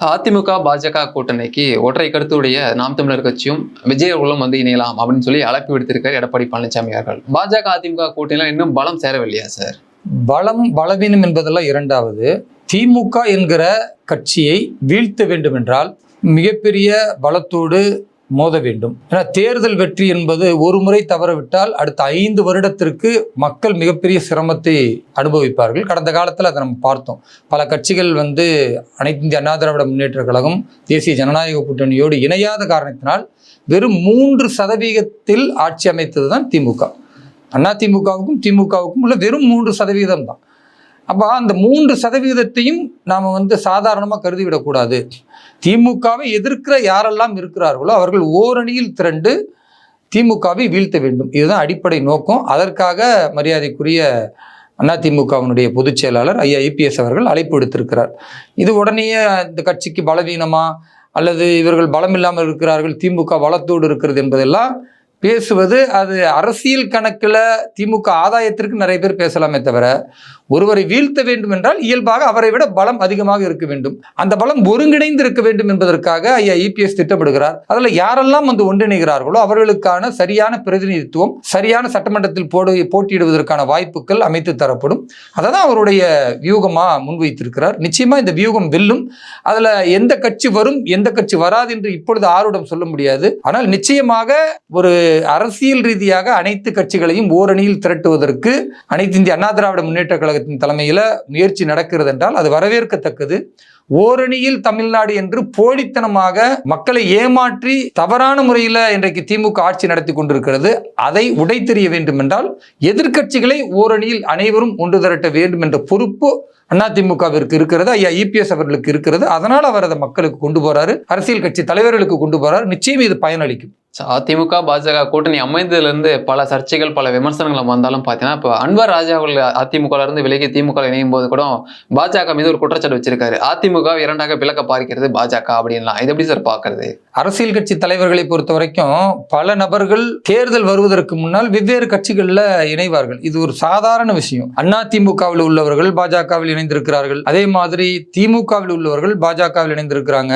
அதிமுக பாஜக கூட்டணிக்கு ஒற்றை கருத்துடைய நாம் தமிழர் கட்சியும் விஜய் அவர்களும் வந்து இணையலாம் அப்படின்னு சொல்லி அழைப்பு விடுத்திருக்காரு எடப்பாடி பழனிசாமி அவர்கள். பாஜக அதிமுக கூட்டணியில் இன்னும் பலம் சேரவில்லையா சார்? பலம் பலவீனம் என்பதெல்லாம் இரண்டாவது. திமுக என்கிற கட்சியை வீழ்த்த வேண்டும் என்றால் மிகப்பெரிய பலத்தோடு மோத வேண்டும். ஏன்னா தேர்தல் வெற்றி என்பது ஒரு முறை தவறவிட்டால் அடுத்த ஐந்து வருடத்திற்கு மக்கள் மிகப்பெரிய சிரமத்தை அனுபவிப்பார்கள். கடந்த காலத்தில் அதை நம்ம பார்த்தோம். பல கட்சிகள் வந்து அனைத்து இந்திய அண்ணா திராவிட முன்னேற்ற கழகம் தேசிய ஜனநாயக கூட்டணியோடு இணையாத காரணத்தினால் வெறும் மூன்று சதவீதத்தில் ஆட்சி அமைத்தது தான் திமுக. அதிமுகவுக்கும் திமுகவுக்கும் உள்ள வெறும் மூன்று சதவீதம் தான் அப்போ அந்த மூன்று சதவீதத்தையும் நாம் வந்து சாதாரணமாக கருதிவிடக்கூடாது. திமுகவை எதிர்க்கிற யாரெல்லாம் இருக்கிறார்களோ அவர்கள் ஓரணியில் திரண்டு திமுகவை வீழ்த்த வேண்டும். இதுதான் அடிப்படை நோக்கம். அதற்காக மரியாதைக்குரிய அதிமுகவினுடைய பொதுச் செயலாளர் ஐயா ஐபிஎஸ் அவர்கள் அழைப்பு விடுத்திருக்கிறார். இது உடனே இந்த கட்சிக்கு பலவீனமா அல்லது இவர்கள் பலம் இல்லாமல் இருக்கிறார்கள் திமுக பலத்தோடு இருக்கிறது என்பதெல்லாம் பேசுவது அது அரசியல் கணக்கில் திமுக ஆதாயத்திற்கு நிறைய பேர் பேசலாமே தவிர ஒருவரை வீழ்த்த வேண்டும் என்றால் இயல்பாக அவரை விட பலம் அதிகமாக இருக்க வேண்டும். அந்த பலம் ஒருங்கிணைந்து இருக்க வேண்டும் என்பதற்காக ஐயா இபிஎஸ் திட்டமிடுகிறார். அதில் யாரெல்லாம் வந்து ஒன்றிணைகிறார்களோ அவர்களுக்கான சரியான பிரதிநிதித்துவம் சரியான சட்டமன்றத்தில் போடு போட்டியிடுவதற்கான வாய்ப்புகள் அமைத்து தரப்படும். அதை தான் அவருடைய வியூகமாக முன்வைத்திருக்கிறார். நிச்சயமாக இந்த வியூகம் வெல்லும். அதில் எந்த கட்சி வரும் எந்த கட்சி வராது என்று இப்பொழுது ஆர்வடம் சொல்ல முடியாது. ஆனால் நிச்சயமாக ஒரு அரசியல் ரீதியாக அனைத்து கட்சிகளையும் ஓரணியில் திரட்டுவதற்கு அனைத்து இந்திய அண்ணா திராவிட முன்னேற்ற கழகத்தின் தலைமையில் முயற்சி நடக்கிறது என்றால் அது வரவேற்கத்தக்கது. ஓரணியில் தமிழ்நாடு என்று போலித்தனமாக மக்களை ஏமாற்றி தவறான முறையில் இன்றைக்கு திமுக ஆட்சி நடத்தி கொண்டிருக்கிறது. அதை உடைத்தெறிய வேண்டும் என்றால் எதிர்கட்சிகளை ஓரணியில் அனைவரும் ஒன்று திரட்ட வேண்டும் என்ற பொறுப்பு அதிமுகவிற்கு இருக்கிறது ஐயா இபிஎஸ் அவர்களுக்கு இருக்கிறது. அதனால் அவர் அதை மக்களுக்கு கொண்டு போறாரு அரசியல் கட்சி தலைவர்களுக்கு கொண்டு போறாரு. நிச்சயம் இது பயனளிக்கும். அதிமுக பாஜக கூட்டணி அமைந்ததுலேருந்து பல சர்ச்சைகள் பல விமர்சனங்கள் வந்தாலும் பார்த்தீங்கன்னா இப்போ அன்வர் ராஜா அவர்கள் இருந்து விலகி திமுக இணையும் போது கூட பாஜக மீது ஒரு குற்றச்சாட்டு வச்சிருக்காரு. அதிமுக இரண்டாக பிளக்க பார்க்கிறது பாஜக அப்படின்லாம். இது எப்படி சார் பார்க்கறது? அரசியல் கட்சி தலைவர்களை பொறுத்த வரைக்கும் பல நபர்கள் தேர்தல் வருவதற்கு முன்னால் வெவ்வேறு கட்சிகளில் இணைவார்கள். இது ஒரு சாதாரண விஷயம். அண்ணா திமுகவில் உள்ளவர்கள் பாஜகவில் இணைந்திருக்கிறார்கள். அதே மாதிரி திமுகவில் உள்ளவர்கள் பாஜகவில் இணைந்திருக்கிறாங்க.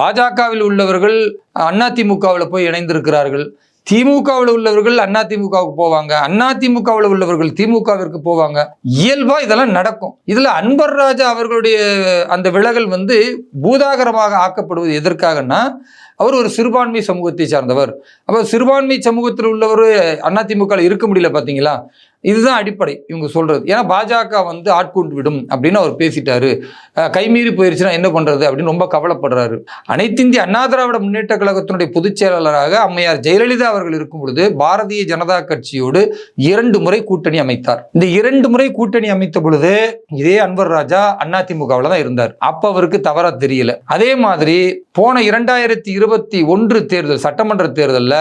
பாஜகவில் உள்ளவர்கள் அண்ணா திமுகவில் போய் இணைந்திருக்கிறார்கள். திமுகவில் உள்ளவர்கள் அண்ணா திமுகவுக்கு போவாங்க. அண்ணா திமுகவில் உள்ளவர்கள் திமுகவிற்கு போவாங்க. இயல்பா இதெல்லாம் நடக்கும். இதுல அன்பர் ராஜா அவர்களுடைய அந்த விலகல் வந்து பூதாகரமாக ஆக்கப்படுவது எதற்காகன்னா அவர் ஒரு சிறுபான்மை சமூகத்தை சார்ந்தவர். அப்போ சிறுபான்மை சமூகத்தில் உள்ளவர் அதிமுக இருக்க முடியல பார்த்தீங்களா இதுதான் அடிப்படை இவங்க சொல்றது. ஏன்னா பாஜக வந்து ஆட்கொண்டு விடும் அப்படின்னு அவர் பேசிட்டாரு. கைமீறி போயிருச்சுன்னா என்ன பண்றது அப்படின்னு ரொம்ப கவலைப்படுறாரு. அனைத்து இந்திய அண்ணா திராவிட முன்னேற்ற கழகத்தினுடைய பொதுச் செயலாளராக அம்மையார் ஜெயலலிதா அவர்கள் இருக்கும் பொழுது பாரதிய ஜனதா கட்சியோடு இரண்டு முறை கூட்டணி அமைத்தார். இந்த இரண்டு முறை கூட்டணி அமைத்த பொழுது இதே அன்வர் ராஜா அதிமுகவில் தான் இருந்தார். அப்போ அவருக்கு தவறா தெரியல. அதே மாதிரி போன இரண்டாயிரத்தி இருபத்தி ஒன்று தேர்தல் சட்டமன்ற தேர்தலில்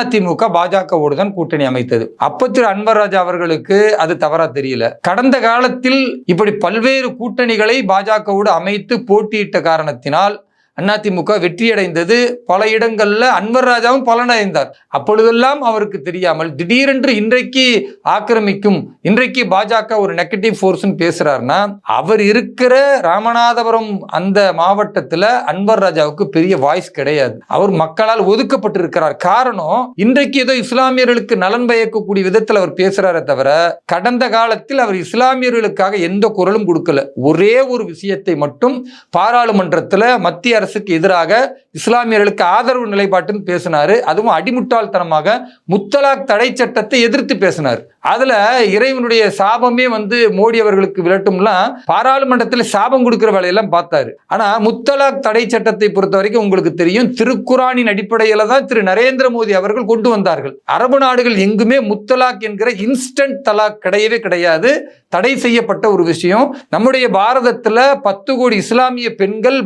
அதிமுக பாஜகவோடு தான் கூட்டணி அமைத்தது. அப்போ திரு அன்வர் ராஜா அவர்களுக்கு அது தவறா தெரியல. கடந்த காலத்தில் இப்படி பல்வேறு கூட்டணிகளை பாஜகவோடு அமைத்து போட்டியிட்ட காரணத்தினால் அதிமுக வெற்றியடைந்தது. பல இடங்கள்ல அன்வர் ராஜாவும் பலனடைந்தார். அப்பொழுதெல்லாம் அவருக்கு தெரியாமல் திடீரென்று இன்றைக்கு ஆக்கிரமிக்கும் இன்றைக்கு பாஜக ஒரு நெகட்டிவ் ஃபோர்ஸ்னு பேசுறாருன்னா அவர் இருக்கிற ராமநாதபுரம் அந்த மாவட்டத்துல அன்வர் ராஜாவுக்கு பெரிய வாய்ஸ் கிடையாது. அவர் மக்களால் ஒதுக்கப்பட்டிருக்கிறார். காரணம் இன்றைக்கு ஏதோ இஸ்லாமியர்களுக்கு நலன் பயக்கக்கூடிய விதத்தில் அவர் பேசுறாரே தவிர கடந்த காலத்தில் அவர் இஸ்லாமியர்களுக்காக எந்த குரலும் கொடுக்கல. ஒரே ஒரு விஷயத்தை மட்டும் பாராளுமன்றத்தில் மத்திய அரசுக்கு எதிராக இஸ்லாமியர்களுக்கு ஆதரவு நிலைப்பாட்டுன்னு பேசினாரு. அதுவும் அடிமுட்டாள்தனமாக முத்தலாக் தடை சட்டத்தை எதிர்த்து பேசினார். அதுல இறைவனுடைய சாபமே வந்து மோடி அவர்களுக்கு விளட்டும்லாம் பாராளுமன்றத்தில் சாபம் கொடுக்கிற வேலையெல்லாம் பார்த்தாரு. ஆனா முத்தலாக் தடை சட்டத்தை பொறுத்த வரைக்கும் உங்களுக்கு தெரியும் திருக்குறானின் அடிப்படையில தான் திரு நரேந்திர மோடி அவர்கள் கொண்டு வந்தார்கள். அரபு நாடுகள் எங்குமே முத்தலாக் என்கிற இன்ஸ்டன்ட் தலாக் கிடையவே கிடையாது. தடை செய்யப்பட்ட ஒரு விஷயம். நம்முடைய பாரதத்துல பத்து கோடி இஸ்லாமிய பெண்கள்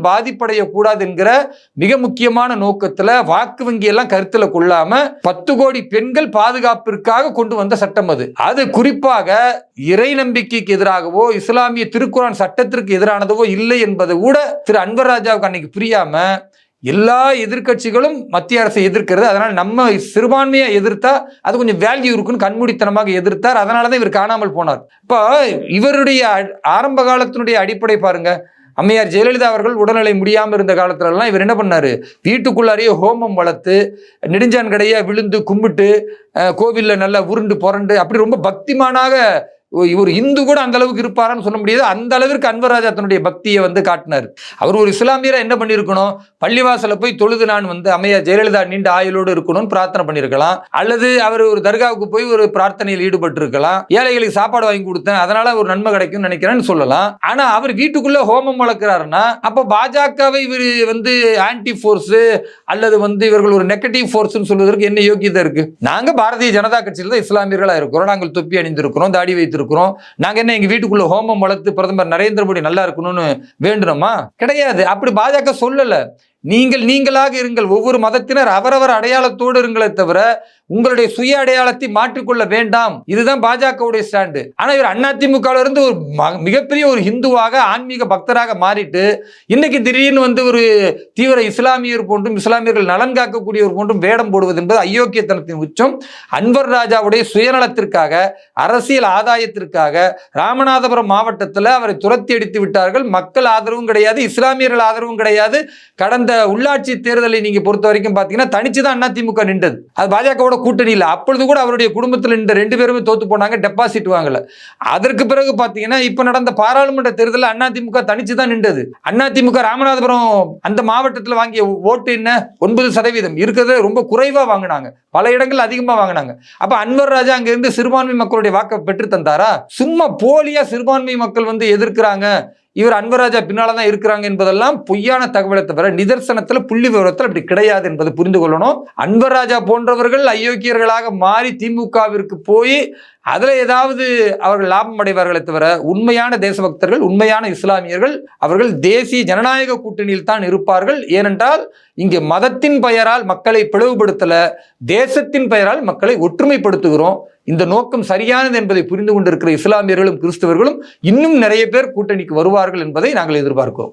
கூடாது என்கிற மிக முக்கியமான நோக்கத்துல வாக்கு வங்கி எல்லாம் கருத்துல கொள்ளாம பத்து கோடி பெண்கள் பாதுகாப்பிற்காக கொண்டு வந்த சட்டம் அது. அது குறிப்பாக இறை நம்பிக்கைக்கு எதிராகவோ இஸ்லாமிய திருக்குறான் சட்டத்திற்கு எதிரானதவோ இல்லை என்பது கூட திரு அன்வர் ராஜாவுக்கு அன்னைக்கு புரியாம எல்லா எதிர்க்கட்சிகளும் மத்திய அரசை எதிர்க்கிறது. அதனால நம்ம சிறுபான்மையை எதிர்த்தா அது கொஞ்சம் வேல்யூ இருக்குன்னு கண்மூடித்தனமாக எதிர்த்தார். அதனால தான் இவர் காணாமல் போனார். இப்போ இவருடைய ஆரம்ப காலத்தினுடைய அடிப்படை பாருங்க. அம்மையார் ஜெயலலிதா அவர்கள் உடல்நிலை முடியாமல் இருந்த காலத்துலலாம் இவர் என்ன பண்ணாரு? வீட்டுக்குள்ளாரையே ஹோமம் வளர்த்து நெடுஞ்சான் கடையை விழுந்து கும்பிட்டு கோவிலில் கோவில்ல நல்லா உருண்டு புரண்டு அப்படி ரொம்ப பக்திமானாக இவர் இந்து கூட அந்த அளவுக்கு இருப்பாரான்னு சொல்ல முடியாது. அந்த அளவிற்கு அன்பராஜா தன்னுடைய பக்தியை வந்து காட்டினார். அவர் ஒரு இஸ்லாமியராக என்ன பண்ணியிருக்கணும்? பள்ளிவாசல போய் தொழுது நான் வந்து அம்மையா ஜெயலலிதா நீண்ட ஆயுளோடு இருக்கணும்னு பிரார்த்தனை பண்ணியிருக்கலாம். அல்லது அவர் ஒரு தர்காவுக்கு போய் ஒரு பிரார்த்தனையில் ஈடுபட்டு இருக்கலாம் ஏழைகளுக்கு சாப்பாடு வாங்கி கொடுத்தேன். அதனால ஒரு நன்மை கிடைக்கும்னு நினைக்கிறேன்னு சொல்லலாம். ஆனா அவர் வீட்டுக்குள்ள ஹோமம் வளர்க்கிறாருன்னா அப்ப பாஜகவை இவர் வந்து ஆன்டி ஃபோர்ஸ் அல்லது வந்து இவர்கள் ஒரு நெகட்டிவ் ஃபோர்ஸ்னு சொல்வதற்கு என்ன யோக்கியதை இருக்கு? நாங்க பாரதிய ஜனதா கட்சியில் தான் இஸ்லாமியர்களா இருக்கிறோம். நாங்கள் தொப்பி அணிந்திருக்கிறோம். தாடி வைத்திருக்கிறோம் நாங்க என்ன எங்க வீட்டுக்குள்ள ஹோமம் வளர்த்து பிரதமர் நரேந்திர மோடி நல்லா இருக்கணும்னு வேண்டணுமா கிடையாது. அப்படி பாஜக சொல்லல. நீங்கள் நீங்களாக இருங்கள். ஒவ்வொரு மதத்தினர் அவரவர் அடையாளத்தோடு இருங்களே தவிர உங்களுடைய சுய அடையாளத்தை மாற்றிக்கொள்ள வேண்டாம். இதுதான் பாஜகவுடைய ஸ்டாண்டு. ஆனா இவர் அதிமுக இருந்து ஒரு ம- மிகப்பெரிய ஒரு ஹிந்துவாக ஆன்மீக பக்தராக மாறிட்டு இன்னைக்கு திடீர்னு வந்து ஒரு தீவிர இஸ்லாமியர் போன்றும் இஸ்லாமியர்கள் நலன் காக்கக்கூடியவர் போன்றும் வேடம் போடுவது என்பது அயோக்கியத்தனத்தின் உச்சம். அன்வர் ராஜாவுடைய சுயநலத்திற்காக அரசியல் ஆதாயத்திற்காக ராமநாதபுரம் மாவட்டத்தில் அவரை துரத்தி அடித்து விட்டார்கள். மக்கள் ஆதரவும் கிடையாது இஸ்லாமியர்கள் ஆதரவும் கிடையாது. கடந்த உள்ளாட்சி தேர்தலை நீங்க பொறுத்த வரைக்கும் பாத்தீங்கன்னா தனிச்சு தான் அதிமுக நின்றது. அது பாஜகவோட கூட்டணி இல்லை. அப்பொழுது கூட அவருடைய குடும்பத்தில் நின்ற ரெண்டு பேருமே தோத்து போனாங்க டெபாசிட் வாங்கல. அதற்கு பிறகு பாத்தீங்கன்னா இப்ப நடந்த பாராளுமன்ற தேர்தலில் அதிமுக தனிச்சு தான் நின்றது. அதிமுக ராமநாதபுரம் அந்த மாவட்டத்தில் வாங்கிய ஓட்டு என்ன? ஒன்பது சதவீதம். இருக்கிறத ரொம்ப குறைவா வாங்கினாங்க. பல இடங்கள் அதிகமா வாங்கினாங்க. அப்ப அன்வர் ராஜா அங்க இருந்து சிறுபான்மை மக்களுடைய வாக்கை பெற்று தந்தாரா? சும்மா போலியா சிறுபான்மை மக்கள் வந்து எதிர்க்கிறாங்க. இவர் அன்பராஜா பின்னால தான் இருக்கிறாங்க என்பதெல்லாம் பொய்யான தகவலை தவிர நிதர்சனத்துல புள்ளி விவரத்தில் அப்படி கிடையாது என்பதை புரிந்து கொள்ளணும். அன்பராஜா போன்றவர்கள் அயோக்கியர்களாக மாறி திமுகவிற்கு போய் அதில் ஏதாவது அவர்கள் லாபம் அடைவார்களே தவிர உண்மையான தேசபக்தர்கள் உண்மையான இஸ்லாமியர்கள் அவர்கள் தேசிய ஜனநாயக கூட்டணியில் தான் இருப்பார்கள். ஏனென்றால் இங்கே மதத்தின் பெயரால் மக்களை பிளவுபடுத்தல தேசத்தின் பெயரால் மக்களை ஒற்றுமைப்படுத்துகிறோம். இந்த நோக்கம் சரியானது என்பதை புரிந்து கொண்டிருக்கிற இஸ்லாமியர்களும் கிறிஸ்தவர்களும் இன்னும் நிறைய பேர் கூட்டணிக்கு வருவார்கள் என்பதை நாங்கள் எதிர்பார்க்கிறோம்.